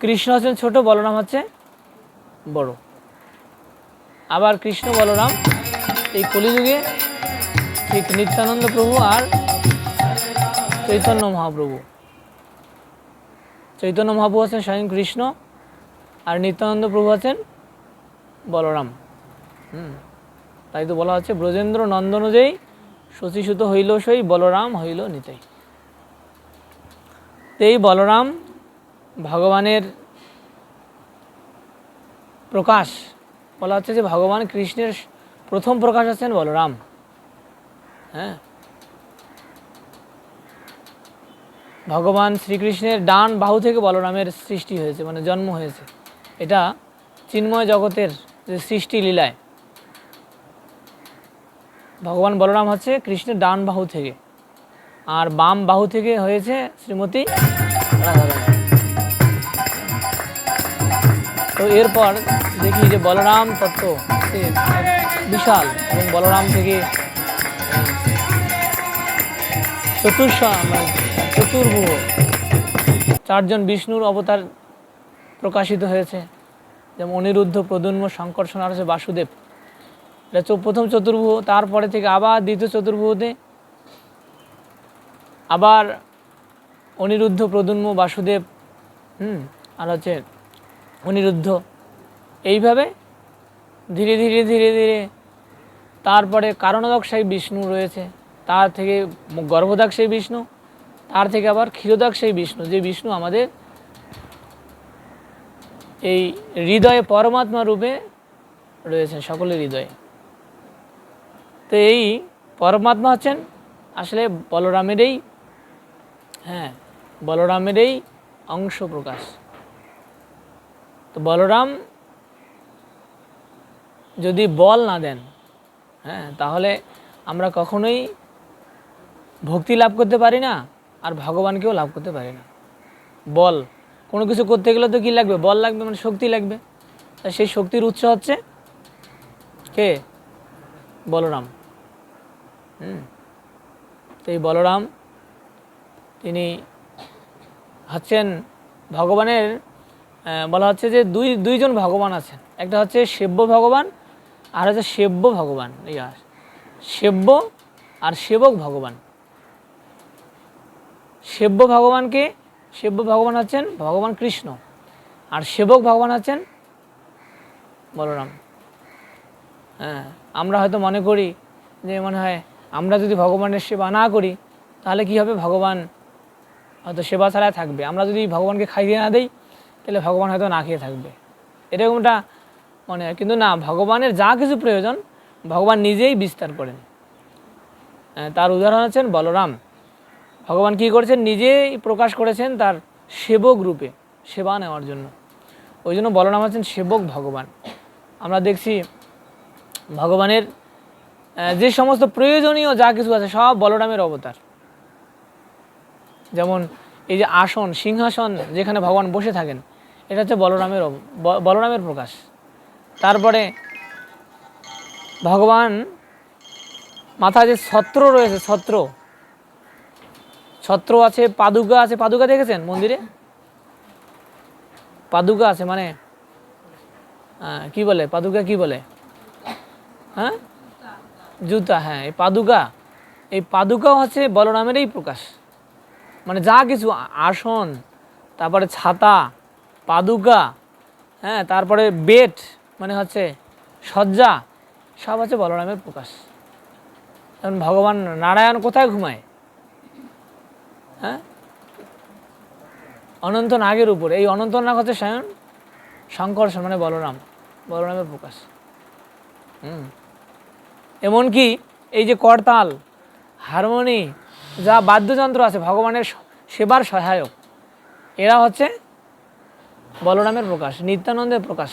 কৃষ্ণ হচ্ছেন ছোট, বলরাম হচ্ছে বড়। আবার কৃষ্ণ, বলরাম এই কলিযুগে ঠিক নিত্যানন্দ প্রভু আর চৈতন্য মহাপ্রভু। চৈতন্য মহাপ্রভু আছেন স্বয়ং কৃষ্ণ আর নিত্যানন্দ প্রভু আছেন বলরাম। হুম, তাই তো বলা হচ্ছে ব্রজেন্দ্র নন্দনজয়ী শশীসুত হইল সই, বলরাম হইল নিতাই। এই বলরাম ভগবানের প্রকাশ, বলা হচ্ছে যে ভগবান কৃষ্ণের প্রথম প্রকাশ আছেন বলরাম। হ্যাঁ? ভগবান শ্রীকৃষ্ণের ডান বাহু থেকে বলরামের সৃষ্টি হয়েছে মানে জন্ম হয়েছে। এটা চিন্ময় জগতের যে সৃষ্টি লীলায়। ভগবান বলরাম হচ্ছে কৃষ্ণের ডান বাহু থেকে, আর বাম বাহু থেকে হয়েছে শ্রীমতী এরপর দেখি যে বলরাম তত্ত্ব সে বিশাল এবং বলরাম থেকে চতুর্শ চতুর্ভুহ চারজন বিষ্ণুর অবতার প্রকাশিত হয়েছে। যেমন অনিরুদ্ধ প্রদুন্ম সংকর্ষণ আর হচ্ছে বাসুদেব। এটা প্রথম চতুর্ভুহ তারপরে থেকে আবার দ্বিতীয় চতুর্ভুহতে আবার অনিরুদ্ধ প্রদুন্ম বাসুদেব, হুম, আর হচ্ছে অনিরুদ্ধ। এইভাবে ধীরে ধীরে ধীরে ধীরে তারপরে কারণদক্ষাই বিষ্ণু রয়েছে। তার থেকে গর্ভদাক্ষাই বিষ্ণু, তার থেকে আবার ক্ষীরদাক্ষাই বিষ্ণু। যে বিষ্ণু আমাদের এই হৃদয়ে পরমাত্মা রূপে রয়েছেন, সকলের হৃদয়ে। তো এই পরমাত্মা হচ্ছেন আসলে বলরামেরই হ্যাঁ বলরামেরই অংশ প্রকাশ তো বলরাম যদি বল না দেন হ্যাঁ তাহলে আমরা কখনোই ভক্তি লাভ করতে পারি না আর ভগবানকেও লাভ করতে পারি না। বল, কোনো কিছু করতে গেলে তো কী লাগবে? বল লাগবে মানে শক্তি লাগবে। তা সেই শক্তির উৎস হচ্ছে কে? বলরাম। হুম, তো এই বলরাম তিনি হচ্ছেন ভগবানের বলা হচ্ছে যে দুই, দুইজন ভগবান আছেন। একটা হচ্ছে সেব্য ভগবান, আর হচ্ছে সেব্য ভগবান। ইয়া সেব্য আর সেবক ভগবান। সেব্য ভগবানকে, সেব্য ভগবান হচ্ছেন ভগবান কৃষ্ণ, আর সেবক ভগবান হচ্ছেন বলরাম। হ্যাঁ আমরা হয়তো মনে করি যে মনে হয় আমরা যদি ভগবানের সেবা না করি, তাহলে কি হবে? ভগবান হয়তো সেবা ছাড়া থাকবে। আমরা যদি ভগবানকে খাইয়ে না দিই তাহলে ভগবান হয়তো না খেয়ে থাকবে। এরকমটা মনে হয়। কিন্তু না, ভগবানের যা কিছু প্রয়োজন, ভগবান নিজেই বিস্তার করেন। তার উদাহরণ আছেন বলরাম। ভগবান কী করেছেন? নিজেই প্রকাশ করেছেন তার সেবক রূপে, সেবা নেওয়ার জন্য। ওই জন্য বলরাম আছেন সেবক ভগবান। আমরা দেখছি ভগবানের যে সমস্ত প্রয়োজনীয় যা কিছু আছে, সব বলরামের অবতার। যেমন এই যে আসন, সিংহাসন, যেখানে ভগবান বসে থাকেন এটা হচ্ছে বলরামের বলরামের প্রকাশ। তারপরে ভগবান মাথায় যে ছত্র রয়েছে, ছত্র। ছত্র আছে, পাদুকা আছে। পাদুকা দেখেছেন মন্দিরে? পাদুকা আছে মানে কি বলে? পাদুকা কি বলে? হ্যাঁ? জুতা হ্যাঁ এই পাদুকা। এই পাদুকাও হচ্ছে বলরামেরই প্রকাশ। মানে যা কিছু আসন, তারপরে ছাতা পাদুকা হ্যাঁ তারপরে বেট মানে হচ্ছে শয্যা, সব হচ্ছে বলরামের প্রকাশ। যেমন ভগবান নারায়ণ কোথায় ঘুমায়? হ্যাঁ? অনন্ত নাগের উপরে। এই অনন্ত নাগ হচ্ছে স্বয়ং শঙ্কর্ষণ মানে বলরাম, বলরামের প্রকাশ। হুম। এমনকি এই যে করতাল, হারমোনি, যা বাদ্যযন্ত্র আছে, ভগবানের সেবার সহায়ক, এরা হচ্ছে বলরামের প্রকাশ, নিত্যানন্দের প্রকাশ।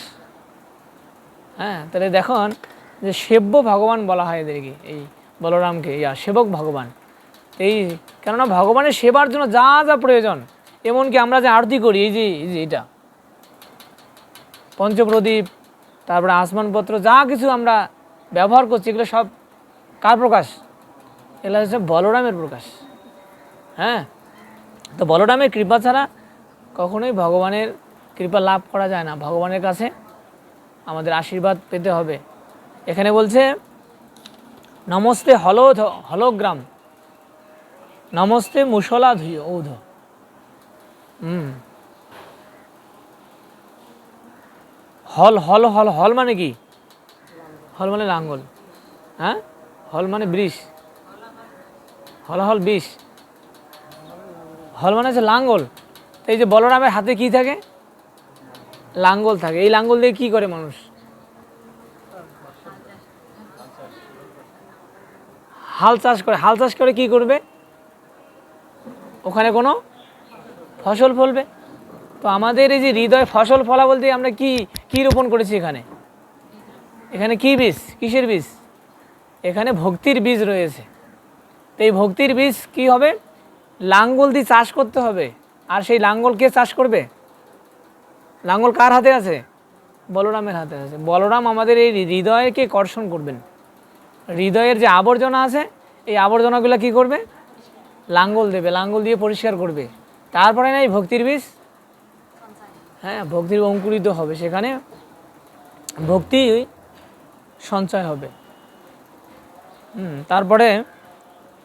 হ্যাঁ তাহলে দেখুন যে সেব্য ভগবান বলা হয় এদেরকে, এই বলরামকে, ইয়া, সেবক ভগবান। এই, কেননা ভগবানের সেবার জন্য যা যা প্রয়োজন, এমনকি আমরা যে আরতি করি, এই যে এই যে এটা। পঞ্চপ্রদীপ, তারপরে আসমানপত্র, যা কিছু আমরা ব্যবহার করছি, এগুলো সব কার প্রকাশ? এগুলো হচ্ছে বলরামের প্রকাশ। হ্যাঁ তো বলরামের কৃপা ছাড়া কখনোই ভগবানের কৃপা লাভ করা যায় না। ভগবানের কাছে আমাদের আশীর্বাদ পেতে হবে। এখানে বলছে, নমস্তে হলোধ, হলোগ্রাম। নমস্তে মুসলা ধুয় ঔধ। হুম। হল হল হল হল মানে কি? হল মানে লাঙ্গল। হ্যাঁ? হল মানে বৃষ হল হল, বিষ। হল মানে হচ্ছে লাঙ্গল। তো এই যে বলরামের হাতে কি থাকে? লাঙ্গল থাকে। এই লাঙ্গল দিয়ে কি করে মানুষ? হাল চাষ করে। হাল চাষ করে কি করবে? ওখানে কোনো ফসল ফলবে? তো আমাদের এই যে হৃদয় ফসল ফলা বলতে আমরা কি কি রোপণ করেছি এখানে? এখানে কি বীজ? কিসের বীজ? এখানে ভক্তির বীজ রয়েছে। তো এই ভক্তির বীজ কি হবে? লাঙ্গল দিয়ে চাষ করতে হবে। আর সেই লাঙ্গল কে চাষ করবে? লাঙ্গল কার হাতে আছে? বলরামের হাতে আছে। বলরাম আমাদের এই হৃদয়কে কর্ষণ করবেন। হৃদয়ের যে আবর্জনা আছে, এই আবর্জনাগুলো কি করবে? লাঙ্গল দেবে, লাঙ্গল দিয়ে পরিষ্কার করবে। তারপরে না এই ভক্তির বীজ? হ্যাঁ ভক্তির অঙ্কুরিত হবে। সেখানে ভক্তি সঞ্চয় হবে। হুম, তারপরে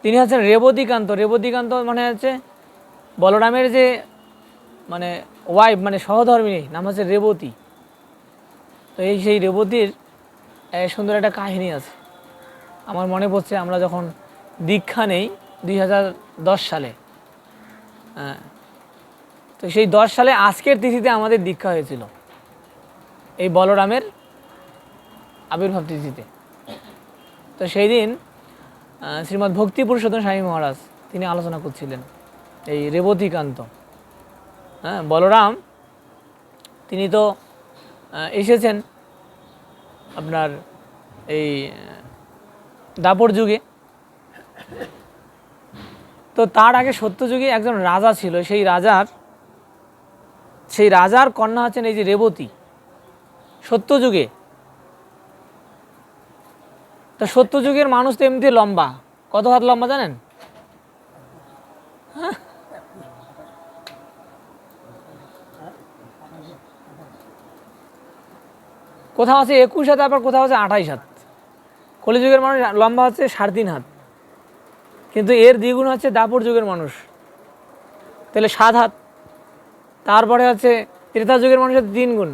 তিনি হচ্ছেন রেবতীকান্ত। রেবতীকান্ত মানে হচ্ছে বলরামের যে মানে ওয়াইফ মানে সহধর্মিনী নাম হচ্ছে রেবতী। তো এই সেই রেবতীর সুন্দর একটা কাহিনী আছে। আমার মনে পড়ছে আমরা যখন দীক্ষা নেই দুই হাজার দশ সালে হ্যাঁ তো সেই দশ সালে আজকের তিথিতে আমাদের দীক্ষা হয়েছিল, এই বলরামের আবির্ভাব তিথিতে। তো সেই দিন শ্রীমদ্ ভক্তি পুরুষোত্তম স্বামী মহারাজ, তিনি আলোচনা করছিলেন এই রেবতীকান্ত। হ্যাঁ বলরাম, তিনি তো এসেছেন আপনার এই দাপর যুগে। তো তার আগে সত্য যুগে একজন রাজা ছিল, সেই রাজার সেই রাজার কন্যা হচ্ছেন এই যে রেবতী। সত্য যুগে। তো সত্য যুগের মানুষ তো এমনিতে লম্বা। কত হাত লম্বা জানেন? কোথাও আছে একুশ হাত, আবার কোথাও আছে আঠাইশ হাত। কলিযুগের মানুষ লম্বা হচ্ছে সাড়ে তিন হাত। কিন্তু এর দ্বিগুণ হচ্ছে দাপুর যুগের মানুষ। তাহলে সাত হাত, তারপরে হচ্ছে ত্রেতা যুগের মানুষের তিন গুণ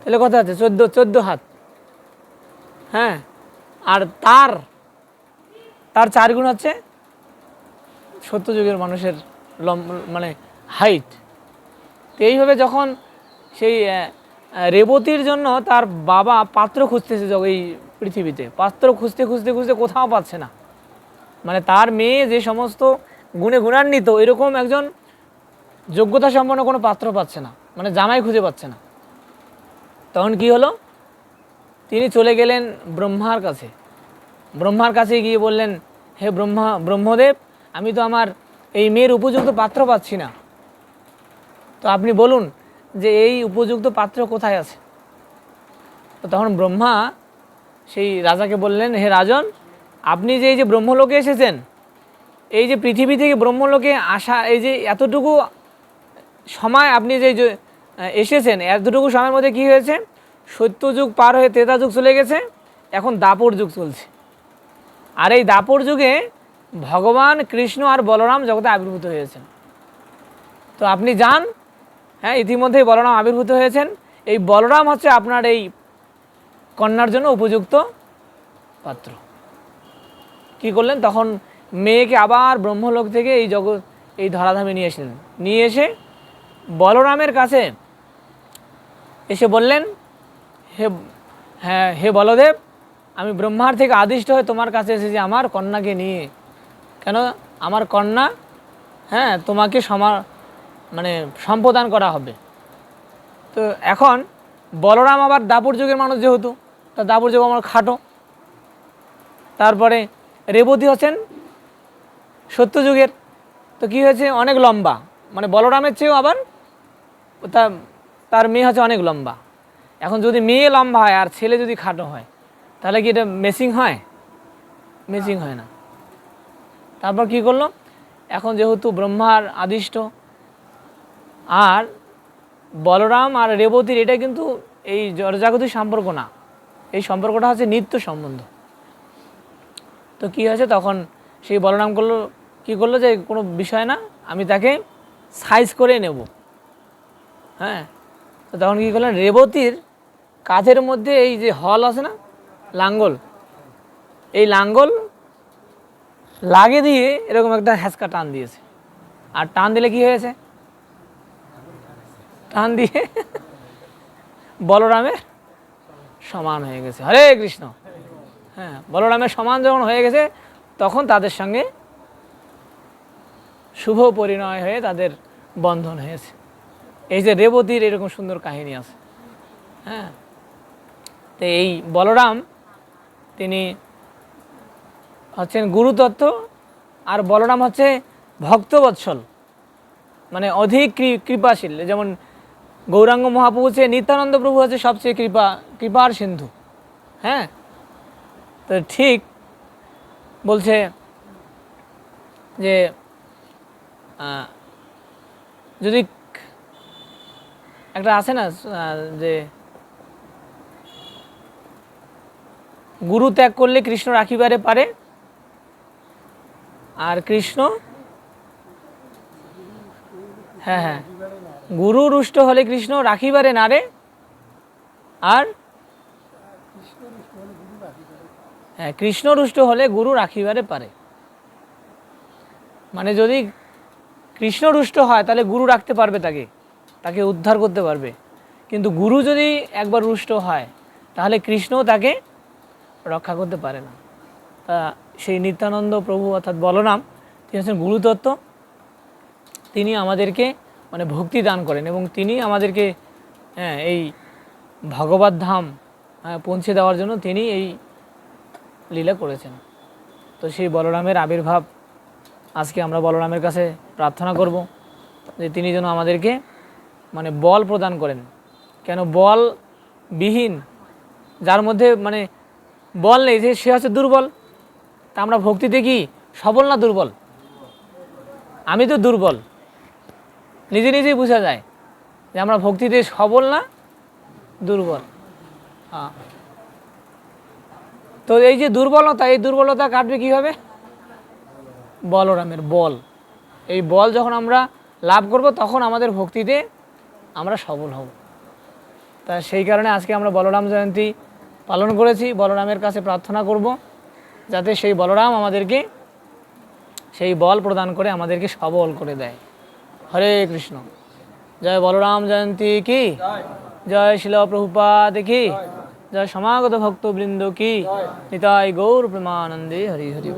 তাহলে কথা আছে? চোদ্দ চোদ্দ হাত। হ্যাঁ? আর তার তার চার গুণ হচ্ছে সত্য যুগের মানুষের লম মানে হাইট তো এইভাবে যখন সেই রেবতীর জন্য তার বাবা পাত্র খুঁজতেছে এই পৃথিবীতে। পাত্র খুঁজতে খুঁজতে খুঁজতে কোথাও পাচ্ছে না। মানে তার মেয়ে যে সমস্ত গুণে গুণান্বিত, এরকম একজন যোগ্যতা সম্পন্ন কোনো পাত্র পাচ্ছে না। মানে জামাই খুঁজে পাচ্ছে না। তখন কি হলো? তিনি চলে গেলেন ব্রহ্মার কাছে। ব্রহ্মার কাছে গিয়ে বললেন, হে ব্রহ্মা, ব্রহ্মদেব, আমি তো আমার এই মেয়ের উপযুক্ত পাত্র পাচ্ছি না। তো আপনি বলুন যে এই উপযুক্ত পাত্র কোথায় আছে? তো তখন ব্রহ্মা সেই রাজাকে বললেন, হে রাজন, আপনি যে এই যে ব্রহ্মলোকে এসেছেন, এই যে পৃথিবী থেকে ব্রহ্মলোকে আসা, এই যে এতটুকু সময় আপনি যে এসেছেন, এতটুকু সময়ের মধ্যে কি হয়েছে? সত্য যুগ পার হয়ে ত্রেতা যুগ চলে গেছে, এখন দাপর যুগ চলছে। আর এই দাপর যুগে ভগবান কৃষ্ণ আর বলরাম জগতে আবির্ভূত হয়েছেন। তো আপনি যান হ্যাঁ ইতিমধ্যেই বলরাম আবির্ভূত হয়েছেন। এই বলরাম হচ্ছে আপনার এই কন্যার জন্য উপযুক্ত পাত্র। কি করলেন? তখন মেয়েকে আবার ব্রহ্মলোক থেকে এই জগৎ, এই ধরাধামে নিয়ে এসেছিলেন। নিয়ে এসে বলরামের কাছে এসে বললেন, হে হ্যাঁ হে বলদেব, আমি ব্রহ্মার থেকে আদিষ্ট হয়ে তোমার কাছে এসেছি, আমার কন্যাকে নিয়ে। কেন? আমার কন্যা হ্যাঁ তোমাকে সমা মানে সম্প্রদান করা হবে। তো এখন বলরাম আবার দাপুর যুগের মানুষ যেহেতু, তা দাপুর যুগ আমার খাটো। তারপরে রেবতী হচ্ছেন সত্য যুগের। তো কী হয়েছে? অনেক লম্বা। মানে বলরামের চেয়েও আবার তার মেয়ে হচ্ছে অনেক লম্বা। এখন যদি মেয়ে লম্বা হয় আর ছেলে যদি খাটো হয়, তাহলে কি এটা মেসিং হয়? মেসিং হয় না। তারপর কি করল? এখন যেহেতু ব্রহ্মার আদিষ্ট আর বলরাম আর রেবতীর, এটা কিন্তু এই জড়জাগতিক সম্পর্ক না। এই সম্পর্কটা হচ্ছে নিত্য সম্বন্ধ। তো কী হয়েছে? তখন সেই বলরাম করল, কী করল যে, কোনো বিষয় না, আমি তাকে সাইজ করে নেব। হ্যাঁ? তো তখন কী করলেন? রেবতীর কাঁধের মধ্যে এই যে হল আছে না, লাঙ্গল, এই লাঙ্গল লাগে দিয়ে এরকম একটা হ্যাঁচকা টান দিয়েছে। আর টান দিলে কি হয়েছে? টান দিয়ে বলরামের সমান হয়ে গেছে। হরে কৃষ্ণ। হ্যাঁ বলরামের সমান যখন হয়ে গেছে, তখন তাদের সঙ্গে শুভ পরিণয় হয়ে তাদের বন্ধন হয়েছে। এই যে রেবতীর এরকম সুন্দর কাহিনী আছে। হ্যাঁ তো এই বলরাম, তিনি হচ্ছেন গুরুতত্ত্ব আর বলরাম হচ্ছে ভক্তবৎসল মানে অধিক কৃপাশীল। যেমন গৌরাঙ্গ মহাপ্রভু হচ্ছে নিত্যানন্দ প্রভু হচ্ছে সবচেয়ে কৃপা, কৃপার সিন্ধু। হ্যাঁ? তো ঠিক বলছে যে যদি একটা আছে না যে গুরু ত্যাগ করলে কৃষ্ণ রাখিবারে পারে, আর কৃষ্ণ হ্যাঁ হ্যাঁ। গুরু রুষ্ট হলে কৃষ্ণ, রাখিবারে নারে। আর? হ্যাঁ কৃষ্ণ রুষ্ট হলে গুরু রাখিবারে পারে। মানে যদি কৃষ্ণ রুষ্ট হয়, তাহলে গুরু রাখতে পারবে তাকে। তাকে উদ্ধার করতে পারবে। কিন্তু গুরু যদি একবার রুষ্ট হয়, তাহলে কৃষ্ণও তাকে রক্ষা করতে পারে না। তা সেই নিত্যানন্দ প্রভু অর্থাৎ বলরাম, তিনি হচ্ছেন গুরুতত্ত্ব। তিনি আমাদেরকে মানে ভক্তি দান করেন এবং তিনি আমাদেরকে হ্যাঁ এই ভগবত ধাম হ্যাঁ, পৌঁছে দেওয়ার জন্য তিনি এই লীলা করেছেন। তো সেই বলরামের আবির্ভাব আজকে আমরা বলরামের কাছে প্রার্থনা করব যে তিনি যেন আমাদেরকে মানে বল প্রদান করেন। কেন বল বিহীন যার মধ্যে মানে বল নেই যে সে হচ্ছে দুর্বল তা আমরা ভক্তিতে কি সবল না দুর্বল? আমি তো দুর্বল। নিজে নিজেই বোঝা যায় যে আমরা ভক্তিতে সবল না, দুর্বল। হ্যাঁ। তো এই যে দুর্বলতা, এই দুর্বলতা কাটবে কীভাবে? বলরামের বল। এই বল যখন আমরা লাভ করব, তখন আমাদের ভক্তিতে আমরা সবল হব। তা সেই কারণে আজকে আমরা বলরাম জয়ন্তী পালন করেছি। বলরামের কাছে প্রার্থনা করব যাতে সেই বলরাম আমাদেরকে, সেই বল প্রদান করে আমাদেরকে সবল করে দেয়। হরে কৃষ্ণ। জয় বলরাম জয়ন্তী কি? জয় শিল প্রভুপাদ কি? জয় সমাগত ভক্তবৃন্দ কি? নিতাই গৌর প্রেমানন্দে হরি হরি।